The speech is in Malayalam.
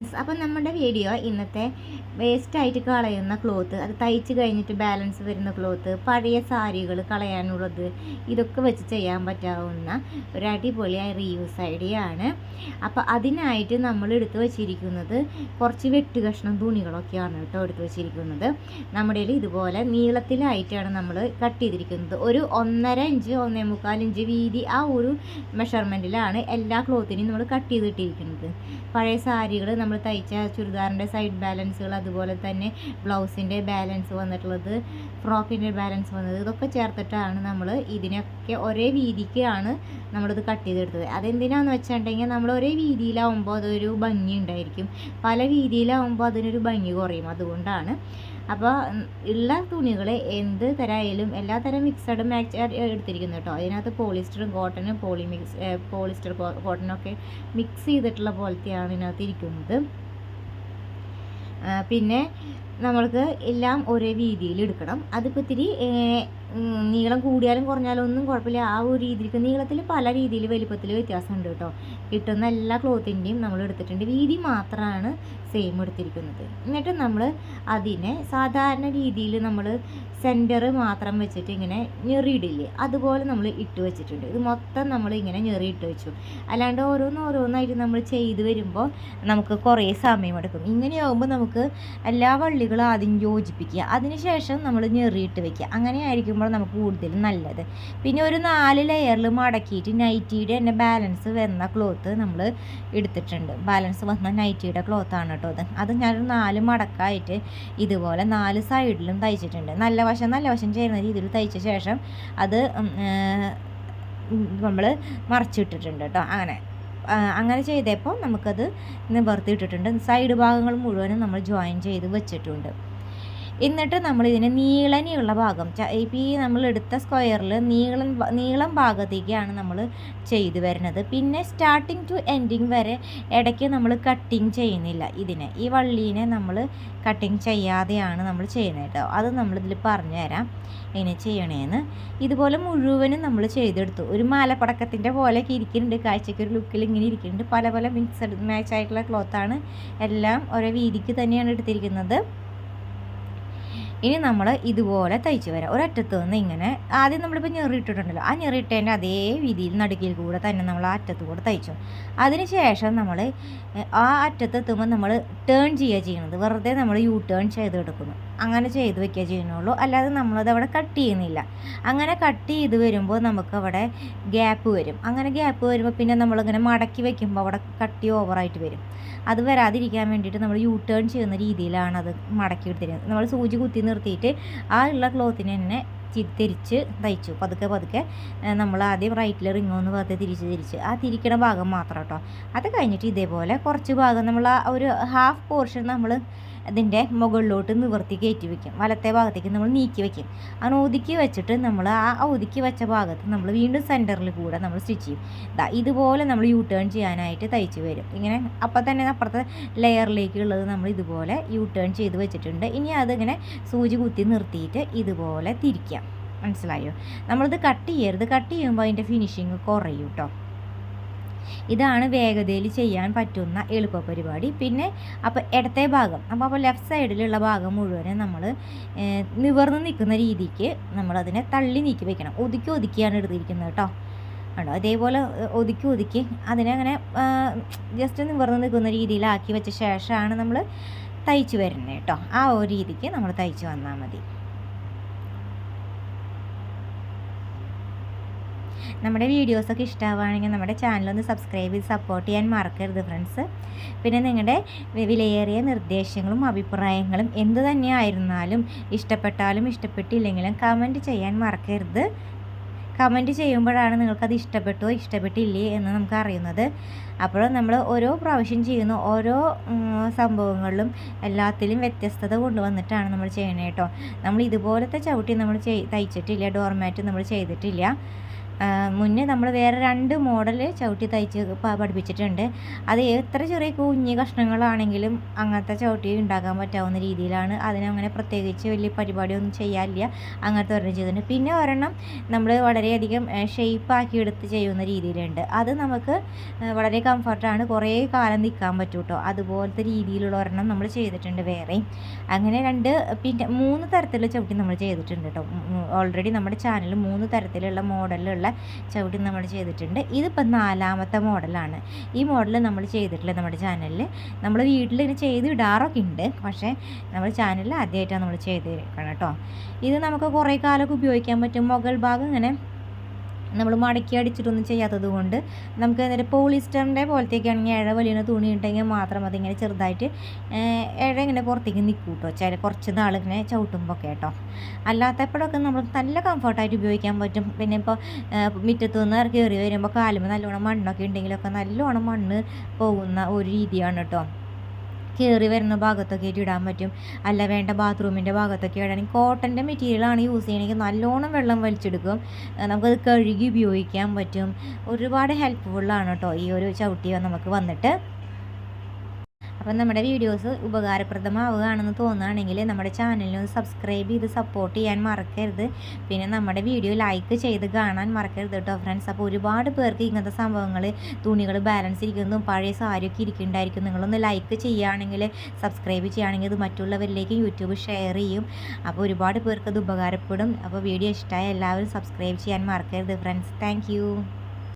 അപ്പം നമ്മുടെ വീഡിയോ ഇന്നത്തെ വേസ്റ്റ് ആയിട്ട് കളയുന്ന ക്ലോത്ത് അത് തയ്ച്ച് കഴിഞ്ഞിട്ട് ബാലൻസ് വരുന്ന ക്ലോത്ത് പഴയ സാരികൾ കളയാനുള്ളത് ഇതൊക്കെ വെച്ച് ചെയ്യാൻ പറ്റാവുന്ന ഒരു അടിപൊളിയായ റീയൂസ് ഐഡിയ ആണ്. അപ്പോൾ അതിനായിട്ട് നമ്മൾ എടുത്തു വച്ചിരിക്കുന്നത് കുറച്ച് വെട്ട് കഷ്ണം തുണികളൊക്കെയാണ് കേട്ടോ എടുത്തു വച്ചിരിക്കുന്നത്. നമ്മുടെ ഇതുപോലെ നീളത്തിലായിട്ടാണ് നമ്മൾ കട്ട് ചെയ്തിരിക്കുന്നത്. ഒരു ഒന്നര ഇഞ്ച് ഒന്നേ മുക്കാൽ ഇഞ്ച് വീതി ആ ഒരു മെഷർമെന്റിലാണ് എല്ലാ ക്ലോത്തിനെയും നമ്മൾ കട്ട് ചെയ്തിട്ടിരിക്കുന്നത് പഴയ സാരികൾ നമ്മൾ തയ്ച്ച ചുരിദാറിന്റെ സൈഡ് ബാലൻസുകൾ അതുപോലെ തന്നെ ബ്ലൗസിന്റെ ബാലൻസ് വന്നിട്ടുള്ളത്. ഫ്രോക്കിന്റെ ബാലൻസ് വന്നത്. ഇതൊക്കെ ചേർത്തിട്ടാണ് നമ്മൾ ഇതിനൊക്കെ ഒരേ വീതിക്കാണ് നമ്മളിത് കട്ട് ചെയ്തെടുത്തത്. അതെന്തിനാന്ന് വെച്ചിട്ടുണ്ടെങ്കിൽ നമ്മൾ ഒരേ വീതിയിലാവുമ്പോൾ അതൊരു ഭംഗി ഉണ്ടായിരിക്കും. പല വീതിയിലാവുമ്പോൾ അതിനൊരു ഭംഗി കുറയും. അതുകൊണ്ടാണ്. അപ്പോൾ ഉള്ള തുണികൾ എന്ത് തരായാലും എല്ലാ തരം മിക്സഡ് മാച്ച് എടുത്തിരിക്കുന്നു കേട്ടോ അതിനകത്ത് പോളിസ്റ്ററും കോട്ടനും പോളി മിക്സ് പോളിസ്റ്റർ കോട്ടനൊക്കെ മിക്സ് ചെയ്തിട്ടുള്ള പോലത്തെയാണ് ഇതിനകത്ത് ഇരിക്കുന്നത്. പിന്നെ നമ്മൾക്ക് എല്ലാം ഒരേ രീതിയിൽ എടുക്കണം. അതിപ്പോൾ ഇത്തിരി നീളം കൂടിയാലും കുറഞ്ഞാലും ഒന്നും കുഴപ്പമില്ല. ആ ഒരു രീതിക്ക് നീളത്തിൽ പല രീതിയിൽ വലിപ്പത്തിൽ വ്യത്യാസമുണ്ട് കേട്ടോ. കിട്ടുന്ന എല്ലാ ക്ലോത്തിന്റെയും നമ്മൾ എടുത്തിട്ടുണ്ട്. വീതി മാത്രമാണ് സെയിം എടുത്തിരിക്കുന്നത്. എന്നിട്ട് നമ്മൾ അതിനെ സാധാരണ രീതിയിൽ നമ്മൾ സെന്റർ മാത്രം വെച്ചിട്ട് ഇങ്ങനെ ഞെറിയിടില്ലേ? അതുപോലെ നമ്മൾ ഇട്ട് വെച്ചിട്ടുണ്ട്. ഇത് മൊത്തം നമ്മൾ ഇങ്ങനെ ഞെറി ഇട്ട് വെച്ചു. അല്ലാണ്ട് ഓരോന്ന് ഓരോന്നായിട്ട് നമ്മൾ ചെയ്ത് വരുമ്പോൾ നമുക്ക് കുറേ സമയമെടുക്കും ഇങ്ങനെയാകുമ്പോൾ നമുക്ക് എല്ലാ വള്ളികളും ആദ്യം യോജിപ്പിക്കുക. അതിനുശേഷം നമ്മൾ ഞെറിയിട്ട് വെക്കുക. അങ്ങനെ ആയിരിക്കുമ്പോൾ നമുക്ക് കൂടുതലും നല്ലത്. പിന്നെ ഒരു നാല് ലെയറിൽ മടക്കിയിട്ട് നൈറ്റിയുടെ തന്നെ ബാലൻസ് വന്ന ക്ലോത്ത് നമ്മൾ എടുത്തിട്ടുണ്ട്. ബാലൻസ് വന്ന നൈറ്റിയുടെ ക്ലോത്താണ് കേട്ടോ അത്. അത് ഞാനൊരു നാല് മടക്കായിട്ട് ഇതുപോലെ നാല് സൈഡിലും തയ്ച്ചിട്ടുണ്ട്. നല്ല വശം നല്ല വശം ചേരുന്ന രീതിയിൽ തയ്ച്ച ശേഷം അത് നമ്മൾ മറച്ചിട്ടിട്ടുണ്ട് കേട്ടോ അങ്ങനെ. അങ്ങനെ ചെയ്തപ്പോൾ നമുക്കത് നിവർത്തിയിട്ടിട്ടുണ്ട് സൈഡ് ഭാഗങ്ങൾ മുഴുവനും നമ്മൾ ജോയിൻ ചെയ്ത് വെച്ചിട്ടുണ്ട്. എന്നിട്ട് നമ്മൾ ഇതിന് നീളനെയുള്ള ഭാഗം ഇപ്പോൾ ഇപ്പം ഈ നമ്മൾ എടുത്ത സ്ക്വയറിൽ നീളം നീളം ഭാഗത്തേക്കാണ് നമ്മൾ ചെയ്തു വരുന്നത്. പിന്നെ സ്റ്റാർട്ടിങ് ടു എൻഡിങ് വരെ ഇടയ്ക്ക് നമ്മൾ കട്ടിങ് ചെയ്യുന്നില്ല ഇതിനെ. ഈ വള്ളീനെ നമ്മൾ കട്ടിങ് ചെയ്യാതെയാണ് നമ്മൾ ചെയ്യുന്നത് കേട്ടോ. അത് നമ്മളിതിൽ പറഞ്ഞു തരാം. ഇങ്ങനെ ചെയ്യണേന്ന്. ഇതുപോലെ മുഴുവനും നമ്മൾ ചെയ്തെടുത്തു. ഒരു മാലപ്പടക്കത്തിന്റെ പോലെയൊക്കെ ഇരിക്കുന്നുണ്ട്. കാഴ്ചയ്ക്ക് ഒരു ലുക്കിൽ ഇങ്ങനെ ഇരിക്കുന്നുണ്ട്. പല പല മിക്സഡ് മാച്ച് ആയിട്ടുള്ള ക്ലോത്താണ് എല്ലാം ഒരേ വീതിക്ക് തന്നെയാണ് എടുത്തിരിക്കുന്നത്. ഇനി നമ്മൾ ഇതുപോലെ തയ്ച്ച് വരാം. ഒരറ്റത്ത് നിന്ന് ഇങ്ങനെ ആദ്യം നമ്മളിപ്പോൾ ഞെറിയിട്ടിട്ടുണ്ടല്ലോ ആ ഞെറിയിട്ടതിന്റെ അതേ രീതിയിൽ നടുക്കിൽ കൂടെ തന്നെ നമ്മൾ ആ അറ്റത്ത് കൂടെ തയ്ച്ചു. അതിന് ശേഷം നമ്മൾ ആ അറ്റത്ത് എത്തുമ്പോൾ നമ്മൾ ടേൺ ചെയ്യുക ചെയ്യുന്നത് വെറുതെ നമ്മൾ യു ടേൺ ചെയ്തെടുക്കുന്നു. അങ്ങനെ ചെയ്ത് വെക്കുക ചെയ്യുന്നുള്ളൂ. അല്ലാതെ നമ്മളത് അവിടെ കട്ട് ചെയ്യുന്നില്ല. അങ്ങനെ കട്ട് ചെയ്ത് വരുമ്പോൾ നമുക്കവിടെ ഗ്യാപ്പ് വരും. അങ്ങനെ ഗ്യാപ്പ് വരുമ്പോൾ പിന്നെ നമ്മളിങ്ങനെ മടക്കി വെക്കുമ്പോൾ അവിടെ കട്ടി ഓവറായിട്ട് വരും. അത് വരാതിരിക്കാൻ വേണ്ടിയിട്ട് നമ്മൾ യൂ ടേൺ ചെയ്യുന്ന രീതിയിലാണ് അത് മടക്കി എടുത്തിരുന്നത് നമ്മൾ സൂചി കുത്തി നിർത്തിയിട്ട് ആ ഉള്ള ക്ലോത്തിനെ തന്നെ തിരിച്ച് തയ്ച്ചു. പതുക്കെ പതുക്കെ നമ്മൾ ആദ്യം റൈറ്റിൽ റിങ്ങോന്ന് ഭാഗത്ത് തിരിച്ച് തിരിച്ച്. ആ തിരിക്കണ ഭാഗം മാത്രം കേട്ടോ. അത് കഴിഞ്ഞിട്ട് ഇതേപോലെ കുറച്ച് ഭാഗം നമ്മൾ ആ ഒരു ഹാഫ് പോർഷൻ നമ്മൾ അതിന്റെ മുകളിലോട്ട് നിവർത്തി കയറ്റി വെക്കും. വലത്തെ ഭാഗത്തേക്ക് നമ്മൾ നീക്കി വെക്കും. അങ്ങനെ ഒതുക്കി വെച്ചിട്ട് നമ്മൾ ആ ഒതുക്കി വെച്ച ഭാഗത്ത് നമ്മൾ വീണ്ടും സെന്ററിൽ കൂടെ നമ്മൾ സ്റ്റിച്ച് ചെയ്യും. ഇതാ ഇതുപോലെ നമ്മൾ യു ടേൺ ചെയ്യാനായിട്ട് തയ്ച്ച് വരും. ഇങ്ങനെ അപ്പം തന്നെ അപ്പുറത്തെ ലെയറിലേക്കുള്ളത് നമ്മൾ ഇതുപോലെ യു ടേൺ ചെയ്ത് വെച്ചിട്ടുണ്ട്. ഇനി അതിങ്ങനെ സൂചി കുത്തി നിർത്തിയിട്ട് ഇതുപോലെ തിരിക്കാം. മനസ്സിലായോ? നമ്മളിത് കട്ട് ചെയ്യരുത്. കട്ട് ചെയ്യുമ്പോൾ അതിന്റെ ഫിനിഷിങ് കുറയും കേട്ടോ ഇതാണ് വേഗതയിൽ ചെയ്യാൻ പറ്റുന്ന എളുപ്പ പരിപാടി. പിന്നെ അപ്പോൾ ഇടത്തെ ഭാഗം അപ്പോൾ അപ്പോൾ ലെഫ്റ്റ് സൈഡിലുള്ള ഭാഗം മുഴുവനും നമ്മൾ നിവർന്ന് നിൽക്കുന്ന രീതിക്ക് നമ്മളതിനെ തള്ളി നീക്കി വെക്കണം. ഒതുക്കി ഒതുക്കിയാണ് എടുത്തിരിക്കുന്നത് കേട്ടോ. ആണോ അതേപോലെ ഒതുക്കി ഒതുക്കി അതിനെ അങ്ങനെ ജസ്റ്റ് നിവർന്ന് നിൽക്കുന്ന രീതിയിലാക്കി വെച്ച ശേഷമാണ് നമ്മൾ തയ്ച്ച് വരുന്നത് കേട്ടോ. ആ ഒരു രീതിക്ക് നമ്മൾ തയ്ച്ച് വന്നാൽ മതി. നമ്മുടെ വീഡിയോസൊക്കെ ഇഷ്ടമാവുകയാണെങ്കിൽ നമ്മുടെ ചാനലൊന്ന് സബ്സ്ക്രൈബ് ചെയ്ത് സപ്പോർട്ട് ചെയ്യാൻ മറക്കരുത് ഫ്രണ്ട്സ് പിന്നെ നിങ്ങളുടെ വിലയേറിയ നിർദ്ദേശങ്ങളും അഭിപ്രായങ്ങളും എന്തു തന്നെയായിരുന്നാലും ഇഷ്ടപ്പെട്ടാലും ഇഷ്ടപ്പെട്ടില്ലെങ്കിലും കമന്റ് ചെയ്യാൻ മറക്കരുത്. കമന്റ് ചെയ്യുമ്പോഴാണ് നിങ്ങൾക്കത് ഇഷ്ടപ്പെട്ടോ ഇഷ്ടപ്പെട്ടില്ലേ എന്ന് നമുക്ക് അറിയുന്നത്. അപ്പോൾ നമ്മൾ ഓരോ പ്രാവശ്യം ചെയ്യുന്ന ഓരോ സംഭവങ്ങളിലും എല്ലാത്തിലും വ്യത്യസ്തത കൊണ്ടുവന്നിട്ടാണ് നമ്മൾ ചെയ്യണത് കേട്ടോ നമ്മൾ ഇതുപോലത്തെ ചവിട്ടി നമ്മൾ തയ്ച്ചിട്ടില്ല ഡോർമാറ്റ് നമ്മൾ ചെയ്തിട്ടില്ല. മുന്നേ നമ്മൾ വേറെ രണ്ട് മോഡൽ ചവിട്ടി തയ്ച്ച് പഠിപ്പിച്ചിട്ടുണ്ട്. അത് എത്ര ചെറിയ കുഞ്ഞു കഷ്ണങ്ങളാണെങ്കിലും അങ്ങനത്തെ ചവിട്ടി ഉണ്ടാക്കാൻ പറ്റാവുന്ന രീതിയിലാണ്. അതിനങ്ങനെ പ്രത്യേകിച്ച് വലിയ പരിപാടിയൊന്നും ചെയ്യാനില്ല അങ്ങനത്തെ ഒരെണ്ണം ചെയ്തിട്ടുണ്ട്. പിന്നെ ഒരെണ്ണം നമ്മൾ വളരെയധികം ഷേപ്പാക്കി എടുത്ത് ചെയ്യുന്ന രീതിയിലുണ്ട്. അത് നമുക്ക് വളരെ കംഫർട്ടാണ് കുറേ കാലം നിൽക്കാൻ പറ്റും കേട്ടോ അതുപോലത്തെ രീതിയിലുള്ള ഒരെണ്ണം നമ്മൾ ചെയ്തിട്ടുണ്ട് വേറെ അങ്ങനെ രണ്ട് പിന്നെ മൂന്ന് തരത്തിലുള്ള ചവിട്ടി നമ്മൾ ചെയ്തിട്ടുണ്ട് കേട്ടോ ഓൾറെഡി നമ്മുടെ ചാനലിൽ മൂന്ന് തരത്തിലുള്ള മോഡലിലുള്ള ചവിട്ടി നമ്മൾ ചെയ്തിട്ടുണ്ട്. ഇതിപ്പോൾ നാലാമത്തെ മോഡലാണ്. ഈ മോഡൽ നമ്മൾ ചെയ്തിട്ടില്ല നമ്മുടെ ചാനലിൽ നമ്മൾ വീട്ടിൽ ഇങ്ങനെ ചെയ്ത് ഇടാറൊക്കെ ഉണ്ട്. പക്ഷേ നമ്മുടെ ചാനലിൽ ആദ്യമായിട്ടാണ് നമ്മൾ ചെയ്തേക്കണം കേട്ടോ ഇത് നമുക്ക് കുറേ കാലമൊക്കെ ഉപയോഗിക്കാൻ പറ്റും. മുകൾ ഭാഗം ഇങ്ങനെ നമ്മൾ മടക്കി അടിച്ചിട്ടൊന്നും ചെയ്യാത്തത് കൊണ്ട് നമുക്ക് നേരെ പോളിസ്റ്ററിന്റെ പോലത്തേക്ക് ആണെങ്കിൽ ഇഴ വലിയ തുണി ഉണ്ടെങ്കിൽ മാത്രം അതിങ്ങനെ ചെറുതായിട്ട് ഇഴ ഇങ്ങനെ പുറത്തേക്ക് നിൽക്കും കേട്ടോ ചില കുറച്ച് നാൾ ഇങ്ങനെ ചവിട്ടുമ്പോൾ കേട്ടോ അല്ലാത്തപ്പോഴൊക്കെ നമ്മൾ നല്ല കംഫർട്ടായിട്ട് ഉപയോഗിക്കാൻ പറ്റും. പിന്നെ ഇപ്പോൾ മുറ്റത്തു നിന്ന് കയറി വരുമ്പോൾ കാലുമ്പോൾ നല്ലോണം മണ്ണൊക്കെ ഉണ്ടെങ്കിലൊക്കെ നല്ലോണം മണ്ണ് പോകുന്ന ഒരു രീതിയാണ് കേട്ടോ കയറി വരുന്ന ഭാഗത്തൊക്കെ ആയിട്ട് ഇടാൻ പറ്റും. അല്ല വേണ്ട ബാത്റൂമിന്റെ ഭാഗത്തൊക്കെ ഇടാണെങ്കിൽ കോട്ടന്റെ മെറ്റീരിയലാണ് യൂസ് ചെയ്യണമെങ്കിൽ നല്ലോണം വെള്ളം വലിച്ചെടുക്കും. നമുക്കത് കഴുകി ഉപയോഗിക്കാൻ പറ്റും. ഒരുപാട് ഹെൽപ്ഫുള്ളാണ് കേട്ടോ ഈ ഒരു ചവിട്ടി നമുക്ക് വന്നിട്ട്. അപ്പം നമ്മുടെ വീഡിയോസ് ഉപകാരപ്രദമാവുകയാണെന്ന് തോന്നുകയാണെങ്കിൽ നമ്മുടെ ചാനലിന് സബ്സ്ക്രൈബ് ചെയ്ത് സപ്പോർട്ട് ചെയ്യാൻ മറക്കരുത്. പിന്നെ നമ്മുടെ വീഡിയോ ലൈക്ക് ചെയ്ത് കാണാൻ മറക്കരുത് കേട്ടോ ഫ്രണ്ട്സ് അപ്പോൾ ഒരുപാട് പേർക്ക് ഇങ്ങനത്തെ സംഭവങ്ങൾ തുണികൾ ബാലൻസ് ഇരിക്കുന്നതും പഴയ സാരിയൊക്കെ ഇരിക്കുന്നുണ്ടായിരിക്കും. നിങ്ങളൊന്ന് ലൈക്ക് ചെയ്യുകയാണെങ്കിൽ സബ്സ്ക്രൈബ് ചെയ്യുകയാണെങ്കിൽ ഇത് മറ്റുള്ളവരിലേക്ക് യൂട്യൂബ് ഷെയർ ചെയ്യും. അപ്പോൾ ഒരുപാട് പേർക്ക് അത് ഉപകാരപ്പെടും. അപ്പോൾ വീഡിയോ ഇഷ്ടമായ എല്ലാവരും സബ്സ്ക്രൈബ് ചെയ്യാൻ മറക്കരുത് ഫ്രണ്ട്സ് താങ്ക്